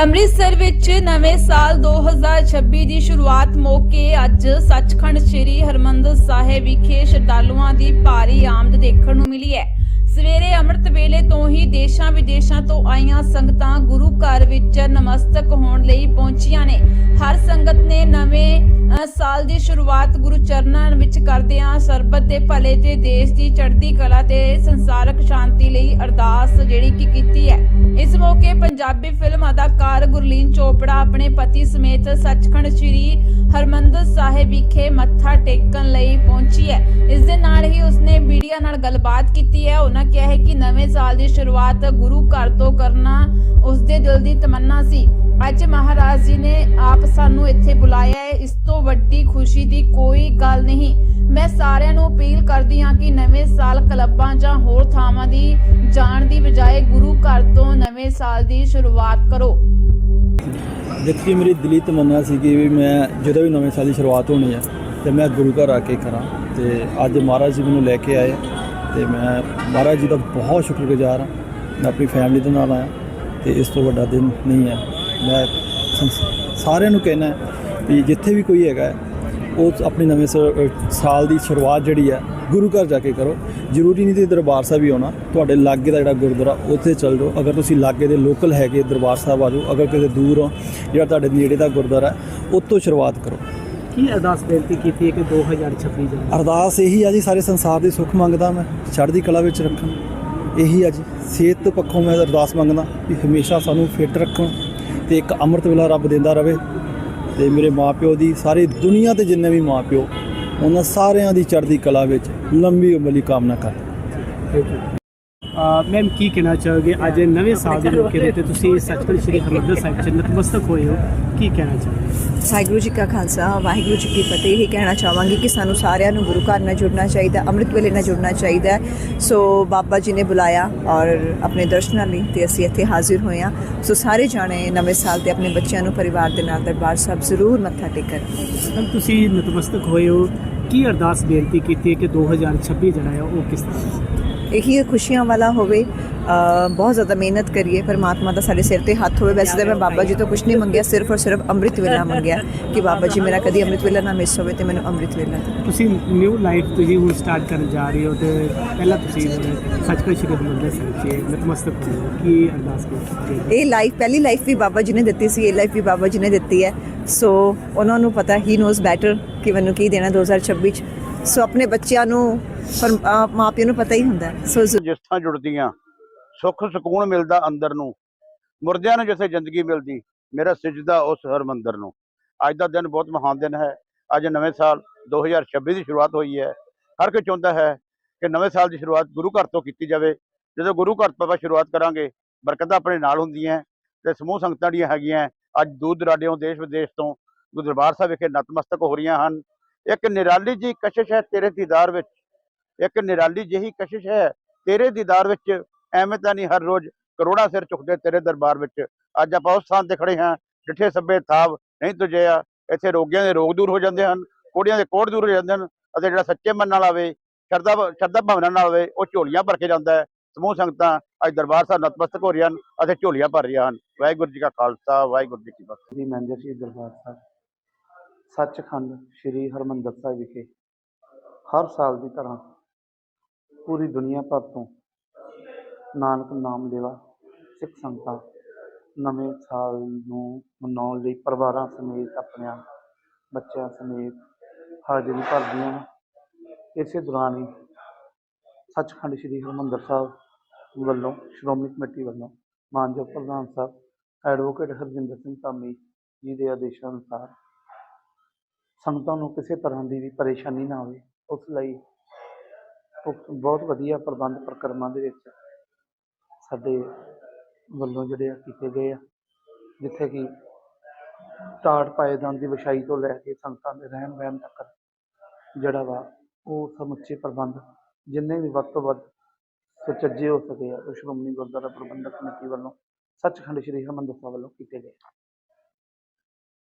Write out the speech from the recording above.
ਅੰਮ੍ਰਿਤਸਰ ਵਿੱਚ ਨਵੇਂ ਸਾਲ 2026 ਦੀ ਸ਼ੁਰੂਆਤ ਮੌਕੇ ਅੱਜ ਸੱਚਖੰਡ ਸ੍ਰੀ ਹਰਮੰਦਰ ਸਾਹਿਬ ਵਿਖੇ ਸ਼ਰਧਾਲੂਆਂ ਦੀ ਭਾਰੀ ਆਮਦ ਦੇਖਣ ਨੂੰ ਮਿਲੀ ਹੈ। ਸਵੇਰੇ ਅੰਮ੍ਰਿਤ ਵੇਲੇ ਤੋਂ ਹੀ ਦੇਸ਼ਾਂ ਵਿਦੇਸ਼ਾਂ ਤੋਂ ਆਈਆਂ ਸੰਗਤਾਂ ਗੁਰੂ ਘਰ ਵਿੱਚ ਨਮਸਤਕ ਹੋਣ ਲਈ ਪਹੁੰਚੀਆਂ ਨੇ। ਹਰ ਸੰਗਤ ਨੇ ਨਵੇਂ ਸਾਲ ਦੀ ਸ਼ੁਰੂਆਤ ਗੁਰੂ ਚਰਨਾਂ ਵਿੱਚ ਕਰਦਿਆਂ ਸਰਬਤ ਦੇ ਭਲੇ ਤੇ ਦੇਸ਼ ਦੀ ਚੜ੍ਹਦੀ ਕਲਾ ਤੇ ਸੰਸਾਰਕ ਸ਼ਾਂਤੀ ਲਈ ਅਰਦਾਸ ਜਿਹੜੀ ਕਿ ਕੀਤੀ ਹੈ। ਇਸ ਮੌਕੇ ਪੰਜਾਬੀ ਫਿਲਮ ਅਦਾਕਾਰ ਗੁਰਲੀਨ ਚੋਪੜਾ, ਆਪਣੇ ਪਤੀ ਸਮੇਤ ਸੱਚਖੰਡ ਸ੍ਰੀ ਹਰਮੰਦਰ ਸਾਹਿਬ ਵਿਖੇ ਮੱਥਾ ਟੇਕਣ ਲਈ ਪਹੁੰਚੀ ਹੈ। ਇਸ ਦੇ ਨਾਲ ਹੀ ਉਸਨੇ ਮੀਡੀਆ ਨਾਲ ਗੱਲਬਾਤ ਕੀਤੀ ਹੈ। ਉਹਨਾਂ ਕਿਹਾ ਹੈ ਕਿ ਨਵੇਂ ਸਾਲ ਦੀ ਸ਼ੁਰੂਆਤ ਗੁਰੂ ਘਰ ਤੋਂ ਕਰਨਾ ਉਸਦੇ ਦਿਲ ਦੀ ਤਮੰਨਾ ਸੀ। ਅੱਜ ਮਹਾਰਾਜ ਜੀ ਨੇ ਆਪ ਸਾਨੂੰ ਇੱਥੇ ਬੁਲਾਇਆ ਹੈ। ਇਸ ਤੋਂ ਵੱਡੀ ਖੁਸ਼ੀ ਦੀ ਕੋਈ ਗੱਲ ਨਹੀਂ। ਮੈਂ ਸਾਰਿਆਂ ਨੂੰ ਅਪੀਲ ਕਰਦੀ ਹਾਂ ਕਿ ਨਵੇਂ ਸਾਲ ਕਲੱਬਾਂ ਜਾਂ ਹੋਰ ਥਾਵਾਂ ਦੀ ਜਾਣ ਦੀ ਬਜਾਏ ਗੁਰੂ ਘਰ ਤੋਂ ਨਵੇਂ ਸਾਲ ਦੀ ਸ਼ੁਰੂਆਤ ਕਰੋ। ਦੇਖੀ ਮੇਰੀ ਦਿਲੀ ਤਮੰਨਾ ਸੀ ਕਿ ਵੀ ਮੈਂ ਜਦੋਂ ਵੀ ਨਵੇਂ ਸਾਲ ਦੀ ਸ਼ੁਰੂਆਤ ਹੋਣੀ ਹੈ, ਤੇ ਮੈਂ ਗੁਰੂ ਘਰ ਆ ਕੇ ਕਰਾਂ। ਤੇ ਅੱਜ ਮਹਾਰਾਜ ਜੀ ਮੈਨੂੰ ਲੈ ਕੇ ਆਏ, ਤੇ ਮੈਂ ਮਹਾਰਾਜ ਜੀ ਦਾ ਬਹੁਤ ਸ਼ੁਕਰਗੁਜ਼ਾਰ ਹਾਂ। ਮੈਂ ਆਪਣੀ ਫੈਮਿਲੀ ਦੇ ਨਾਲ ਆਇਆ, ਤੇ ਇਸ ਤੋਂ ਵੱਡਾ ਦਿਨ ਨਹੀਂ ਹੈ। ਮੈਂ ਸਾਰਿਆਂ ਨੂੰ ਕਹਿਣਾ ਵੀ ਜਿੱਥੇ ਵੀ ਕੋਈ ਹੈਗਾ ਉਹ ਆਪਣੀ ਨਵੇਂ ਸਾਲ ਦੀ ਸ਼ੁਰੂਆਤ ਜਿਹੜੀ ਹੈ ਗੁਰੂ ਘਰ ਜਾ ਕੇ ਕਰੋ। ਜ਼ਰੂਰੀ ਨਹੀਂ ਤੇ ਦਰਬਾਰ ਸਾਹਿਬ ਹੀ ਆਉਣਾ। ਤੁਹਾਡੇ ਲਾਗੇ ਦਾ ਜਿਹੜਾ ਗੁਰਦੁਆਰਾ ਉੱਥੇ ਚੱਲ ਜਾਓ। ਅਗਰ ਤੁਸੀਂ ਲਾਗੇ ਦੇ ਲੋਕਲ ਹੈਗੇ ਦਰਬਾਰ ਸਾਹਿਬ ਆ ਜਾਓ ਅਗਰ ਕਿਤੇ ਦੂਰ ਹੋ ਜਿਹੜਾ ਤੁਹਾਡੇ ਨੇੜੇ ਦਾ ਗੁਰਦੁਆਰਾ ਉੱਥੋਂ ਸ਼ੁਰੂਆਤ ਕਰੋ। ਕੀ ਅਰਦਾਸ ਬੇਨਤੀ ਕੀਤੀ ਹੈ ਕਿ 2026 ਦਾ ਅਰਦਾਸ ਇਹੀ ਆ ਜੀ ਸਾਰੇ ਸੰਸਾਰ ਦੀ ਸੁੱਖ ਮੰਗਦਾ ਮੈਂ ਚੜ੍ਹਦੀ ਕਲਾ ਵਿੱਚ ਰੱਖਣ ਇਹੀ ਆ ਜੀ ਸਿਹਤ ਪੱਖੋਂ ਮੈਂ ਅਰਦਾਸ ਮੰਗਦਾ ਵੀ ਹਮੇਸ਼ਾ ਸਾਨੂੰ ਫਿੱਟ ਰੱਖਣ ਤੇ ਇੱਕ ਅੰਮ੍ਰਿਤ ਵੇਲਾ ਰੱਬ ਦਿੰਦਾ ਰਵੇ ਤੇ ਮੇਰੇ ਮਾਪਿਓ ਦੀ ਸਾਰੀ ਦੁਨੀਆ ਤੇ ਜਿੰਨੇ ਵੀ ਮਾਪਿਓ, ਉਹਨਾਂ ਸਾਰਿਆਂ ਦੀ ਚੜ੍ਹਦੀ ਕਲਾ ਵਿੱਚ ਲੰਬੀ ਉਮਰ ਦੀ ਕਾਮਨਾ ਕਰ ਮੈਮ ਕੀ ਕਹਿਣਾ ਚਾਹੋਗੇ? ਅੱਜ ਨਵੇਂ ਸਾਲ ਦੇ ਮੌਕੇ ਉੱਤੇ ਤੁਸੀਂ ਸੱਚਖੰਡ ਸ੍ਰੀ ਹਰਿਮੰਦਰ ਸਾਹਿਬ ਚ ਨਤਮਸਤਕ ਹੋਏ ਹੋ। ਕੀ ਕਹਿਣਾ ਚਾਹੋਗੇ? ਵਾਹਿਗੁਰੂ ਜੀ ਕਾ ਖਾਲਸਾ ਵਾਹਿਗੁਰੂ ਜੀ ਕੀ ਫਤਿਹ। ਇਹ ਕਹਿਣਾ ਚਾਹਾਂਗੀ ਕਿ ਸਾਨੂੰ ਸਾਰਿਆਂ ਨੂੰ ਗੁਰੂ ਘਰ ਨਾਲ ਜੁੜਨਾ ਚਾਹੀਦਾ ਅੰਮ੍ਰਿਤ ਵੇਲੇ ਨਾਲ ਜੁੜਨਾ ਚਾਹੀਦਾ ਹੈ। ਸੋ ਬਾਬਾ ਜੀ ਨੇ ਬੁਲਾਇਆ ਔਰ ਆਪਣੇ ਦਰਸ਼ਨਾਂ ਲਈ ਤੇ ਅਸੀਂ ਇੱਥੇ ਹਾਜ਼ਰ ਹੋਏ ਹਾਂ। ਸੋ ਸਾਰੇ ਜਾਣੇ ਨਵੇਂ ਸਾਲ ਤੇ ਆਪਣੇ ਬੱਚਿਆਂ ਨੂੰ ਪਰਿਵਾਰ ਦੇ ਨਾਲ ਦਰਬਾਰ ਸਾਹਿਬ ਜ਼ਰੂਰ ਮੱਥਾ ਟੇਕਣ। ਤੁਸੀਂ ਨਤਮਸਤਕ ਹੋਏ ਹੋ। ਕੀ ਅਰਦਾਸ ਬੇਨਤੀ ਕੀਤੀ ਹੈ ਕਿ 2026 ਜਿਹੜਾ ਹੈ ਉਹ ਕਿਸ ਤਰ੍ਹਾਂ? ਇਹੀ ਖੁਸ਼ੀਆਂ ਵਾਲਾ ਹੋਵੇ ਬਹੁਤ ਜ਼ਿਆਦਾ ਮਿਹਨਤ ਕਰੀਏ ਪਰਮਾਤਮਾ ਦਾ ਸਾਡੇ ਸਿਰ ਤੇ ਹੱਥ ਹੋਵੇ। ਵੈਸੇ ਤਾਂ ਮੈਂ ਬਾਬਾ ਜੀ ਤੋਂ ਕੁਝ ਨਹੀਂ ਮੰਗਿਆ ਸਿਰਫ ਔਰ ਸਿਰਫ ਅੰਮ੍ਰਿਤ ਵੇਲਾ ਮੰਗਿਆ ਕਿ ਬਾਬਾ ਜੀ ਮੇਰਾ ਕਦੀ ਅੰਮ੍ਰਿਤ ਵੇਲਾ ਨਾ ਮਿਸ ਹੋਵੇ ਤੇ ਮੈਨੂੰ ਅੰਮ੍ਰਿਤ ਵੇਲਾ ਤੁਸੀਂ ਨਿਊ ਲਾਈਫ ਤੁਸੀਂ ਹੁਣ ਸਟਾਰਟ ਕਰਨ ਜਾ ਰਹੇ ਹੋ ਤੇ ਪਹਿਲਾਂ ਤੁਸੀਂ ਸੱਚਖੰਡ ਸ੍ਰੀ ਹਰਿਮੰਦਰ ਸਾਹਿਬ ਚ ਨਤਮਸਤਕ ਹੋ। ਕੀ ਅਰਦਾਸ ਕੀਤੀ ਇਹ ਲਾਈਫ ਪਹਿਲੀ ਲਾਈਫ ਵੀ ਬਾਬਾ ਜੀ ਨੇ ਦਿੱਤੀ ਸੀ ਇਹ ਲਾਈਫ ਵੀ ਬਾਬਾ ਜੀ ਨੇ ਦਿੱਤੀ ਹੈ। ਸੋ ਉਹਨਾਂ ਨੂੰ ਪਤਾ ਹੀ ਨੋਜ਼ ਬੈਟਰ ਕਿ ਮੈਨੂੰ ਕੀ ਦੇਣਾ 2026 ਚ। ਸੋ ਆਪਣੇ ਬੱਚਿਆਂ ਨੂੰ ਮਾਪਿਆਂ ਨੂੰ ਪਤਾ ਹੀ ਹੁੰਦਾ। ਸੋ ਜ਼ਰੂਰ। ਜਿਸਥਾਂ ਜੁੜਦੀਆਂ ਸੁੱਖ ਸਕੂਨ ਮਿਲਦਾ ਅੰਦਰ ਨੂੰ। ਮੁਰਦਿਆਂ ਨੂੰ ਜਿੱਥੇ ਜ਼ਿੰਦਗੀ ਮਿਲਦੀ, ਮੇਰਾ ਸਜਦਾ ਉਸ ਹਰਮੰਦਰ ਨੂੰ। ਅੱਜ ਦਾ ਦਿਨ ਬਹੁਤ ਮਹਾਨ ਦਿਨ ਹੈ। ਅੱਜ ਨਵੇਂ ਸਾਲ 2026 ਦੀ ਸ਼ੁਰੂਆਤ ਹੋਈ ਹੈ। ਹਰ ਕੋਈ ਚਾਹੁੰਦਾ ਹੈ ਕਿ ਨਵੇਂ ਸਾਲ ਦੀ ਸ਼ੁਰੂਆਤ ਗੁਰੂ ਘਰ ਤੋਂ ਕੀਤੀ ਜਾਵੇ। ਜਦੋਂ ਗੁਰੂ ਘਰ ਤੋਂ ਆਪਾਂ ਸ਼ੁਰੂਆਤ ਕਰਾਂਗੇ, ਬਰਕਤਾਂ ਆਪਣੇ ਨਾਲ ਹੁੰਦੀਆਂ ਤੇ ਸਮੂਹ ਸੰਗਤਾਂ ਦੀਆਂ ਹੈਗੀਆਂ, ਅੱਜ ਦੂਰ ਦਰਾਡਿਓਂ ਦੇਸ਼ ਵਿਦੇਸ਼ ਤੋਂ ਗੁਰੂ ਦਰਬਾਰ ਸਾਹਿਬ ਵਿਖੇ ਨਤਮਸਤਕ ਹੋ ਰਹੀਆਂ ਹਨ। ਇੱਕ ਨਿਰਾਲੀ ਜੀ ਕਸ਼ਿਸ਼ ਹੈ ਤੇਰੇ ਦੀਦਾਰ ਵਿੱਚ। ਇੱਕ ਨਿਰਾਲੀ ਜਿਹੀ ਕਸ਼ਿਸ਼ ਹੈ ਤੇਰੇ ਦੀਦਾਰ ਵਿੱਚ ਐਵੇਂ ਤਾਂ ਨਹੀਂ ਹਰ ਰੋਜ਼ ਕਰੋੜਾਂ ਸਿਰ ਝੁਕਦੇ ਤੇਰੇ ਦਰਬਾਰ ਵਿੱਚ। ਅੱਜ ਆਪਾਂ ਉਸ ਸਥਾਨ ਤੇ ਖੜੇ ਹਾਂ, ਜਿੱਥੇ ਸੱਬੇ ਥਾਵ ਨਹੀਂ ਤੁਜਿਆ ਇੱਥੇ ਰੋਗੀਆਂ ਦੇ ਰੋਗ ਦੂਰ ਹੋ ਜਾਂਦੇ ਹਨ, ਕੋੜੀਆਂ ਦੇ ਕੋੜ ਦੂਰ ਹੋ ਜਾਂਦੇ ਹਨ ਅਤੇ ਜਿਹੜਾ ਸੱਚੇ ਮਨ ਨਾਲ ਆਵੇ, ਸ਼ਰਧਾ ਸ਼ਰਧਾ ਭਾਵਨਾ ਨਾਲ ਆਵੇ, ਉਹ ਝੋਲੀਆਂ ਭਰ ਕੇ ਜਾਂਦਾ ਹੈ। ਸਮੂਹ ਸੰਗਤਾਂ ਅੱਜ ਦਰਬਾਰ ਸਾਹਿਬ ਨਤਮਸਤਕ ਹੋ ਰਹੀਆਂ ਹਨ ਅਤੇ ਝੋਲੀਆਂ ਭਰ ਰਹੀਆਂ ਹਨ। ਵਾਹਿਗੁਰੂ ਜੀ ਕਾ ਖਾਲਸਾ, ਵਾਹਿਗੁਰੂ ਜੀ ਕੀ ਫਤਿਹ। ਸ੍ਰੀ ਮਹਿੰਦਰ ਜੀ ਦਰਬਾਰ ਸਾਹਿਬ, ਸੱਚਖੰਡ ਸ੍ਰੀ ਹਰਮੰਦਰ ਸਾਹਿਬ ਵਿਖੇ ਹਰ ਸਾਲ ਦੀ ਤਰ੍ਹਾਂ ਪੂਰੀ ਦੁਨੀਆ ਭਰ ਤੋਂ ਨਾਨਕ ਨਾਮ ਲੈਵਾ, ਸਿੱਖ ਸੰਗਤਾਂ, ਨਵੇਂ ਸਾਲ ਨੂੰ ਮਨਾਉਣ ਲਈ ਪਰਿਵਾਰਾਂ ਸਮੇਤ ਆਪਣਿਆਂ ਬੱਚਿਆਂ ਸਮੇਤ ਹਾਜ਼ਰੀ ਭਰਦੀਆਂ ਹਨ ਇਸੇ ਦੌਰਾਨ ਹੀ ਸੱਚਖੰਡ ਸ੍ਰੀ ਹਰਮੰਦਰ ਸਾਹਿਬ ਵੱਲੋਂ, ਸ਼੍ਰੋਮਣੀ ਕਮੇਟੀ ਵੱਲੋਂ ਮਾਨਯੋਗ ਪ੍ਰਧਾਨ ਸਾਹਿਬ ਐਡਵੋਕੇਟ ਹਰਜਿੰਦਰ ਸਿੰਘ ਧਾਮੀ ਜੀ ਦੇ ਆਦੇਸ਼ਾਂ ਅਨੁਸਾਰ ਸੰਗਤਾਂ ਨੂੰ ਕਿਸੇ ਤਰ੍ਹਾਂ ਦੀ ਵੀ ਪਰੇਸ਼ਾਨੀ ਨਾ ਆਵੇ, ਉਸ ਲਈ ਬਹੁਤ ਵਧੀਆ ਪ੍ਰਬੰਧ ਪ੍ਰਕਰਮਾਂ ਦੇ ਵਿੱਚ ਸਾਡੇ ਵੱਲੋਂ ਜਿਹੜੇ ਆ ਕੀਤੇ ਗਏ ਆ, ਜਿੱਥੇ ਕਿ ਟਾਟ ਪਾਏਦਾਨ ਦੀ ਵਿਛਾਈ ਤੋਂ ਲੈ ਕੇ ਸੰਗਤਾਂ ਦੇ ਰਹਿਣ ਬਹਿਣ ਤੱਕ ਜਿਹੜਾ ਵਾ ਉਹ ਸਮੁੱਚੇ ਪ੍ਰਬੰਧ ਜਿੰਨੇ ਵੀ ਵੱਧ ਤੋਂ ਵੱਧ ਸੁਚੱਜੇ ਹੋ ਸਕੇ ਆ ਉਹ ਸ਼੍ਰੋਮਣੀ ਗੁਰਦੁਆਰਾ ਪ੍ਰਬੰਧਕ ਕਮੇਟੀ ਵੱਲੋਂ ਸੱਚਖੰਡ ਸ੍ਰੀ ਹਰਿਮੰਦਰ ਸਾਹਿਬ ਵੱਲੋਂ ਕੀਤੇ ਗਏ